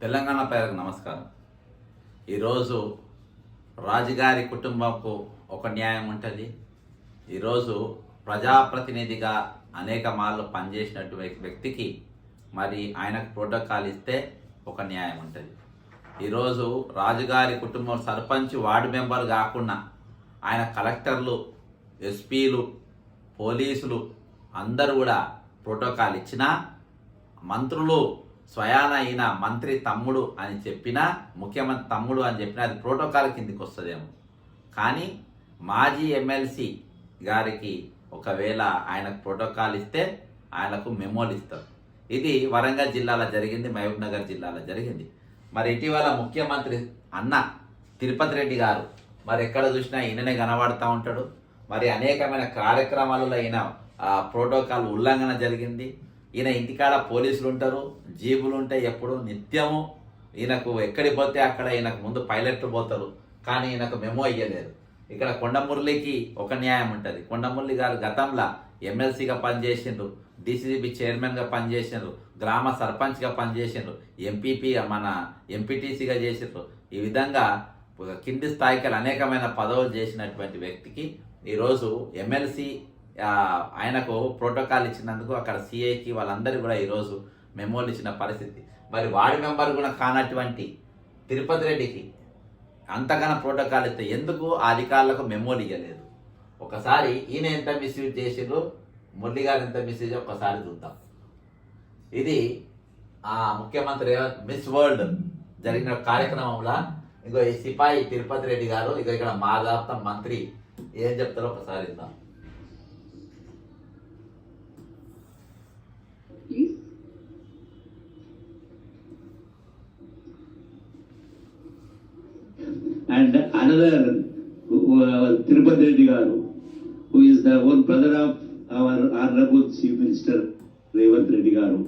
తెలంగాణ పేదకు నమస్కారం. ఈరోజు రాజుగారి కుటుంబంకు ఒక న్యాయం ఉంటుంది. ఈరోజు ప్రజాప్రతినిధిగా అనేక మార్లు పనిచేసినటువంటి వ్యక్తికి మరి ఆయనకు ప్రోటోకాల్ ఇస్తే ఒక న్యాయం ఉంటుంది. ఈరోజు రాజుగారి కుటుంబం సర్పంచ్ వార్డు మెంబర్ కాకుండా ఆయన కలెక్టర్లు ఎస్పీలు పోలీసులు అందరూ కూడా ప్రోటోకాల్ ఇచ్చినా మంత్రులు స్వయాన అయిన మంత్రి తమ్ముడు అని చెప్పినా ముఖ్యమంత్రి తమ్ముడు అని చెప్పినా అది ప్రోటోకాల్ కిందికి వస్తుందేమో. కానీ మాజీ ఎమ్మెల్సీ గారికి ఒకవేళ ఆయనకు ప్రోటోకాల్ ఇస్తే ఆయనకు మెమోలు ఇస్తారు. ఇది వరంగల్ జిల్లాలో జరిగింది మహబూబ్ నగర్ జిల్లాలో జరిగింది. మరి ఇటీవల ముఖ్యమంత్రి అన్న తిరుపతి రెడ్డి గారు మరి ఎక్కడ చూసినా ఈయననే కనబడుతూ ఉంటాడు. మరి అనేకమైన కార్యక్రమాలలో ఈయన ప్రోటోకాల్ ఉల్లంఘన జరిగింది. ఈయన ఇంటికాడ పోలీసులు ఉంటారు జీబులు ఉంటాయి ఎప్పుడు నిత్యము. ఈయనకు ఎక్కడికి పోతే అక్కడ ఈయనకు ముందు పైలట్లు పోతారు కానీ ఈయనకు మెమో అయ్యలేదు. ఇక్కడ కొండమురళికి ఒక న్యాయం ఉంటుంది. కొండమురళి గారు గతంలో ఎమ్మెల్సీగా పనిచేసిండ్రు డీసీసీబీ చైర్మన్గా పనిచేసిండ్రు గ్రామ సర్పంచ్గా పనిచేసిండ్రు ఎంపీపీ మన ఎంపీటీసీగా చేసిండ్రు. ఈ విధంగా ఒక కింది స్థాయికి అనేకమైన పదవులు చేసినటువంటి వ్యక్తికి ఈరోజు ఎమ్మెల్సీ ఆయనకు ప్రోటోకాల్ ఇచ్చినందుకు అక్కడ సిఐకి వాళ్ళందరూ కూడా ఈరోజు మెమోలు ఇచ్చిన పరిస్థితి. మరి వార్డు మెంబర్ కూడా కానటువంటి తిరుపతి రెడ్డికి అంతగానో ప్రోటోకాల్ ఇస్తే ఎందుకు ఆ అధికారులకు మెమోలు ఇవ్వలేదు ఒకసారి ఈయన ఎంత మిస్యూజ్ చేసిండ్రు మురళి గారు ఎంత మిస్యూజ్ ఒకసారి చూద్దాం. ఇది ఆ ముఖ్యమంత్రి మిస్ వరల్డ్ జరిగిన కార్యక్రమంలో ఇగో ఈ సిపాయి తిరుపతి రెడ్డి గారు ఇక ఇక్కడ మా మంత్రి ఏం చెప్తారో ఒకసారి ఇద్దాం and Tirupati Reddy garu Reddy is the own brother of our honourable chief minister Revanth Reddy garu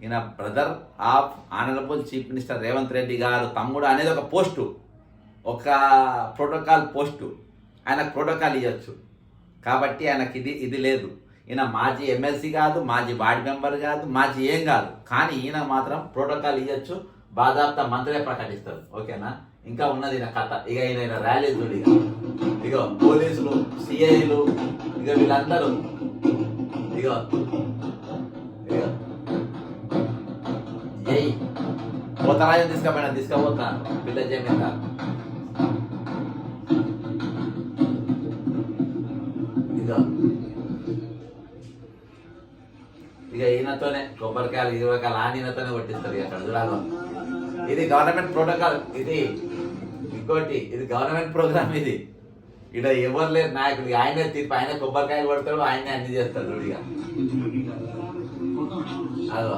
ఈయన brother of honourable chief minister Revanth Reddy garu తమ్ముడు అనేది ఒక పోస్టు ఒక ప్రోటోకాల్ పోస్టు ఆయన ప్రోటోకాల్ ఇవ్వచ్చు కాబట్టి ఆయనకి ఇది ఇది లేదు. ఈయన మాజీ ఎమ్మెల్సీ కాదు మాజీ వార్డు మెంబర్ కాదు మాజీ ఏం కాదు. కానీ ఈయన మాత్రం ప్రోటోకాల్ ఇవ్వచ్చు బాధార్త మంత్రే ప్రకటిస్తారు ఓకేనా? ఇంకా ఉన్నది నా కథ. ఇక ఈయన ర్యాలీ చూడు ఇక. ఇగో పోలీసులు సిఐలు ఇక వీళ్ళందరూ. ఇగో. ఇగో. ఏయ్. పోతరాజు తీసుకపోయినా? తీసుకపోతా. పిల్ల జమీందార్ ఇదో ఇక ఈయనతోనే కొబ్బరికాయలు ఇరవైకాయలు ఆనీనతోనే కొట్టిస్తారు ఇక అక్కడ చూడాలి. ఇది గవర్నమెంట్ ప్రోటోకాల్ ఇది ఇంకోటి ఇది గవర్నమెంట్ ప్రోగ్రామ్ ఇది. ఇక్కడ ఎవరు లేరు నాయకుడు ఆయనే తీర్పు ఆయన కొబ్బరికాయలు కొడతాడు ఆయనే అన్ని చేస్తాడు ఇక. అదో.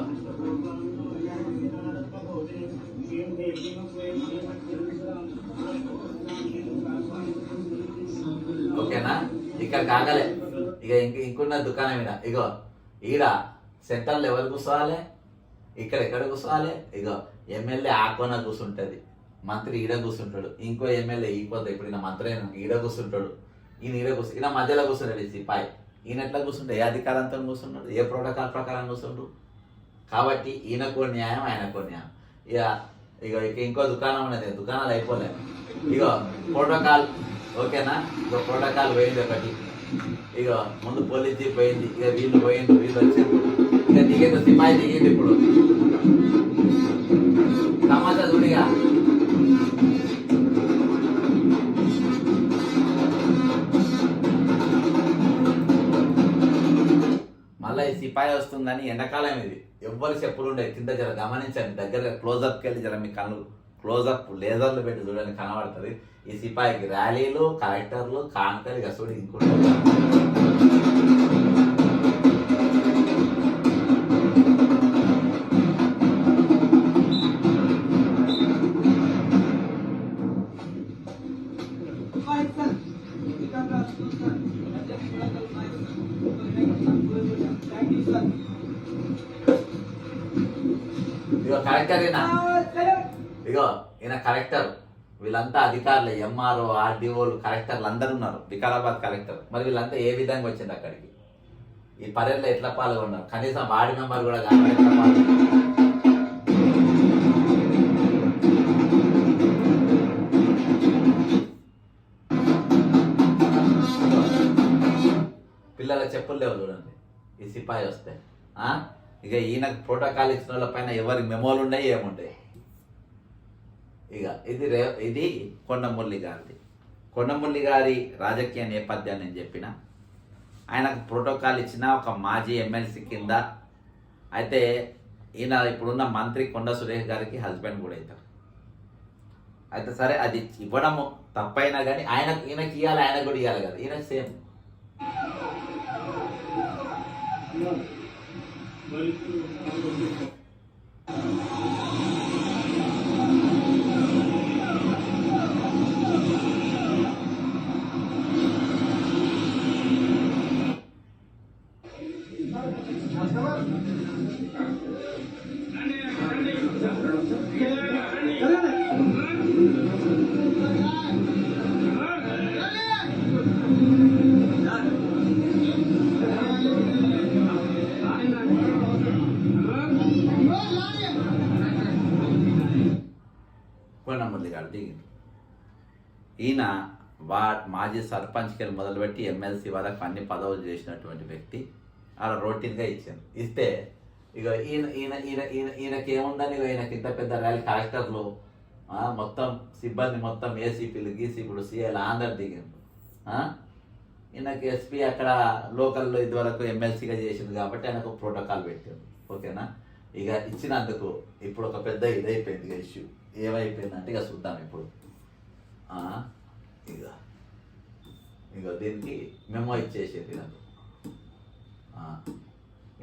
ఓకేనా? ఇక్కడ కాగలే ఇక ఇంక ఇంకున్న దుకాణం ఈడ. ఇగో ఈడ సెంటర్లో ఎవరు కూర్చోవాలి ఇక్కడ ఎక్కడ కూర్చోవాలి ఇగో ఎమ్మెల్యే ఆ కోన కూర్చుంటది. మంత్రి ఈడ కూర్చుంటాడు. ఇంకో ఎమ్మెల్యే ఈ పోతే ఇప్పుడు ఈయన మంత్రి అయిన ఈడ కూర్చుంటాడు. ఈయన ఈడ కూర్చు ఈయన మధ్యలో కూర్చుంటాడు ఈ సిపాయి ఈయన ఎట్లా కూర్చుంటాడు? ఏ అధికారంతో కూర్చున్నాడు ఏ ప్రోటోకాల్ ప్రకారం కూర్చుంటాడు? కాబట్టి ఈయనకో న్యాయం ఆయనకో న్యాయం. ఇక ఇక ఇక ఇంకో దుకాణం ఉన్నది. దుకాణాలు అయిపోలే. ఇగో ప్రోటోకాల్ ఓకేనా? ఇక ప్రోటోకాల్ పోయింది ఒకటి. ఇక ముందు పోలీస్ పోయింది. ఇక వీళ్ళు పోయింది వీళ్ళు వచ్చారు ఇక దిగింది సిపాయి దిగింది ఇప్పుడు సమాచారం చూడిగా. మళ్ళీ ఈ సిపాయి వస్తుందని ఎండాకాలం ఇది. ఎవ్వరు చెప్పులు ఉండే కింద జర గమనించండి. దగ్గర క్లోజప్కి వెళ్ళి జర మీ కళ్ళు క్లోజప్ లేజర్లు పెట్టి చూడండి కనబడుతుంది. ఈ సిపాయికి ర్యాలీలు కలెక్టర్లు కాంకలు గసుడు చూడు ఇంకుంటారు ఇగో కలెక్టర్ ఈయన. ఇగో ఈయన కలెక్టర్. వీళ్ళంతా అధికారులు ఎంఆర్ఓ ఆర్డీఓలు కలెక్టర్లు అందరూ ఉన్నారు. వికారాబాద్ కలెక్టర్. మరి వీళ్ళంతా ఏ విధంగా వచ్చింది అక్కడికి? ఈ పర్యటనలో ఎట్లా పాల్గొన్నారు? కనీసం వార్డు మెంబర్ కూడా కావాలి పిల్లల చెప్పులు లేవు చూడండి. ఈ సిపాయి వస్తే. ఇక ఈయనకు ప్రోటోకాల్ ఇచ్చిన వాళ్ళ పైన ఎవరి మెమోలు ఉన్నాయి ఏముంటాయి ఇక ఇది రే ఇది కొండమురళి గారిది. కొండమురళి గారి రాజకీయ నేపథ్యాన్ని నేను చెప్పిన. ఆయనకు ప్రోటోకాల్ ఇచ్చిన ఒక మాజీ ఎమ్మెల్సీ కింద అయితే ఈయన ఇప్పుడున్న మంత్రి కొండ సురేష్ గారికి హస్బెండ్ కూడా అవుతారు అయితే సరే అది ఇవ్వడము తప్పైనా కానీ ఆయన ఈయనకి ఇవ్వాలి ఆయన కూడా ఇవ్వాలి కదా. ఈయన సేమ్ ありがとうございます。ఈయన వా మాజీ సర్పంచ్ కెళ్ళి మొదలుపెట్టి ఎమ్మెల్సీ వరకు అన్ని పదవులు చేసినటువంటి వ్యక్తి. అలా రొటీన్గా ఇచ్చాను ఇస్తే ఇక ఈయన ఈయన ఈయన ఈయన ఈయనకి ఏముందని ఈయనకి ఇంత పెద్ద ర్యాలీ కలెక్టర్లు మొత్తం సిబ్బంది మొత్తం ఏసీపీలు గీసీపీలు సీఏలు అందరు దిగిండ్రు ఆ? ఈయనకి ఎస్పీ అక్కడ లోకల్లో ఇదివరకు ఎమ్మెల్సీగా చేసింది కాబట్టి ఆయనకు ప్రోటోకాల్ పెట్టారు. ఓకేనా? ఇక ఇచ్చినందుకు ఇప్పుడు ఒక పెద్ద ఇదైపోయింది ఇష్యూ. ఏమైపోయిందంటే ఇక చూద్దాం ఇప్పుడు. ఇక ఇక దీనికి మెమో ఇచ్చేసేది నాకు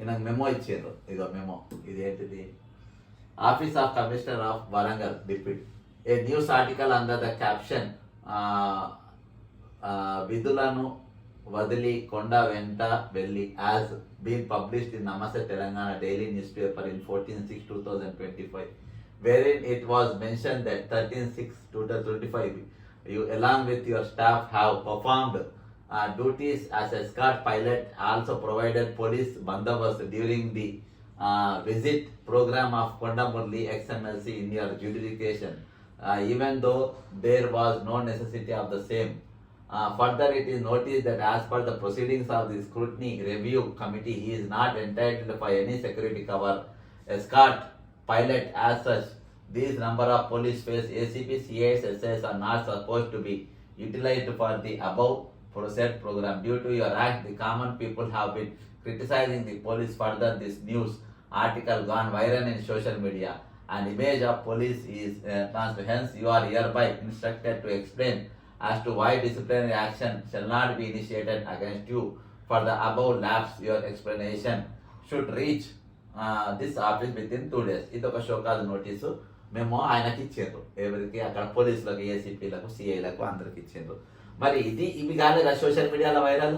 నాకు మెమో ఇచ్చారు ఇక మెమో ఇది ఏంటిది? Office of commissioner of Warangal deputy a news article under the caption విధులను వదిలి కొండ వెంట వెళ్ళి as been published in Namaste Telangana daily newspaper in fourteen six two thousand twenty five wherein it was mentioned that 13 6 2025 you along with your staff have performed uh, duties as escort pilot also provided police bandobast during the uh, visit program of Kondamurli XMLC in your jurisdiction uh, even though there was no necessity of the same. Uh, further, it is noticed that as per the proceedings of the scrutiny review committee, he is not entitled for any security cover, escort, pilot as such. These number of police face ACP, CIS, SS are not supposed to be utilized for the above said program. Due to your act, the common people have been criticizing the police further. This news article gone viral in social media. An image of police is uh. Hence, you are hereby instructed to explain as to why disciplinary action shall not be initiated against you. For the above lapse, your explanation should reach this office within two days ఇది ఒక show cause notice మేము ఆయనకి ఇచ్చారు ఎవరికి? అక్కడ పోలీసులకు ఏసీపీలకు సిఐలకు అందరికి ఇచ్చారు మరి ఇది ఇవి కాలేదా సోషల్ మీడియాలో వైరల్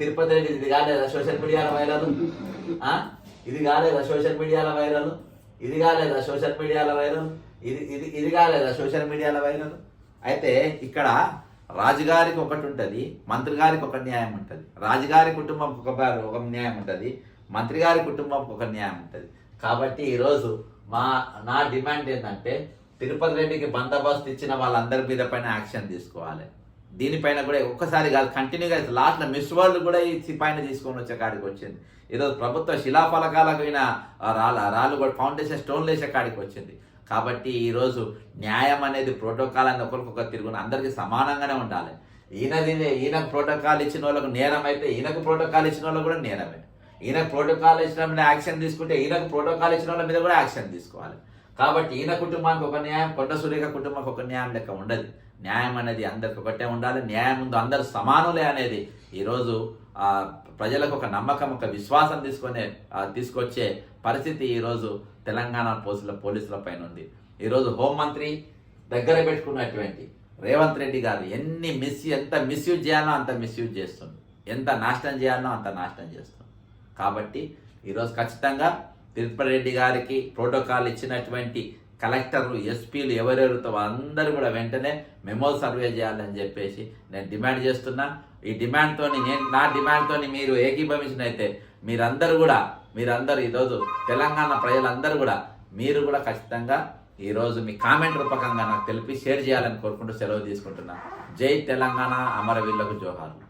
తిరుపతి రెడ్డి ఇది కాలేదా సోషల్ మీడియాలో వైరల్ ఇది కాలేదా సోషల్ మీడియాలో వైరల్ ఇది కాలేదా సోషల్ మీడియాలో వైరల్ ఇది ఇది ఇది కాలేదా సోషల్ మీడియాలో వైరల్ అయితే ఇక్కడ రాజుగారికి ఒకటి ఉంటుంది మంత్రి గారికి ఒక న్యాయం ఉంటుంది. రాజుగారి కుటుంబం ఒక ఒక న్యాయం ఉంటుంది. మంత్రి గారి కుటుంబం ఒక న్యాయం ఉంటుంది. కాబట్టి ఈరోజు మా నా డిమాండ్ ఏంటంటే తిరుపతి రెడ్డికి బందోబస్తు ఇచ్చిన వాళ్ళందరి మీద పైన యాక్షన్ తీసుకోవాలి. దీనిపైన కూడా ఒక్కసారి కాదు కంటిన్యూగా లాస్ట్లో మిస్ వరల్డ్ కూడా ఈ పైన తీసుకొని వచ్చే కాడికి వచ్చింది. ఈరోజు ప్రభుత్వ శిలాఫలకాలకు అయిన రాళ్ళ రాళ్ళు కూడా ఫౌండేషన్ స్టోన్లు వేసే కాడికి వచ్చింది. కాబట్టి ఈరోజు న్యాయం అనేది ప్రోటోకాల్ అని ఒకరికొకరు తిరుగున అందరికీ సమానంగానే ఉండాలి. ఈయనది ఈయనకు ప్రోటోకాల్ ఇచ్చిన వాళ్ళకు నేరం అయితే ఈయనకు ప్రోటోకాల్ ఇచ్చిన వాళ్ళకు కూడా నేరమే. ఈయనకు ప్రోటోకాల్ ఇచ్చిన మీద యాక్షన్ తీసుకుంటే ఈయనకు ప్రోటోకాల్ ఇచ్చిన వాళ్ళ మీద కూడా యాక్షన్ తీసుకోవాలి. కాబట్టి ఈయన కుటుంబానికి ఒక న్యాయం కొండ సురేఖ కుటుంబానికి ఒక న్యాయం లెక్క ఉండదు. న్యాయం అనేది అందరికి ఒకటే ఉండాలి. న్యాయం ముందు అందరు సమానులే అనేది ఈరోజు ప్రజలకు ఒక నమ్మకం ఒక విశ్వాసం తీసుకునే తీసుకొచ్చే పరిస్థితి ఈరోజు తెలంగాణ పోలీసుల పోలీసుల పైన ఉంది. ఈరోజు హోంమంత్రి దగ్గర పెట్టుకున్నటువంటి రేవంత్ రెడ్డి గారు ఎన్ని మిస్ ఎంత మిస్యూజ్ చేయాలో అంత మిస్యూజ్ చేస్తుంది. ఎంత నాశనం చేయాలో అంత నాశనం చేస్తుంది. కాబట్టి ఈరోజు ఖచ్చితంగా తిరుపతి రెడ్డి గారికి ప్రోటోకాల్ ఇచ్చినటువంటి కలెక్టర్లు ఎస్పీలు ఎవరెవరితో అందరూ కూడా వెంటనే మెమో సర్వే చేయాలని చెప్పేసి నేను డిమాండ్ చేస్తున్నా. ఈ డిమాండ్తో నేను నా డిమాండ్తో మీరు ఏకీభవించినైతే మీరందరూ కూడా మీరందరూ ఈరోజు తెలంగాణ ప్రజలందరూ కూడా మీరు కూడా ఖచ్చితంగా ఈరోజు మీ కామెంట్ రూపకంగా నాకు తెలిపి షేర్ చేయాలని కోరుకుంటూ సెలవు తీసుకుంటున్నా. జై తెలంగాణ అమరవీరులకు జోహార్లు.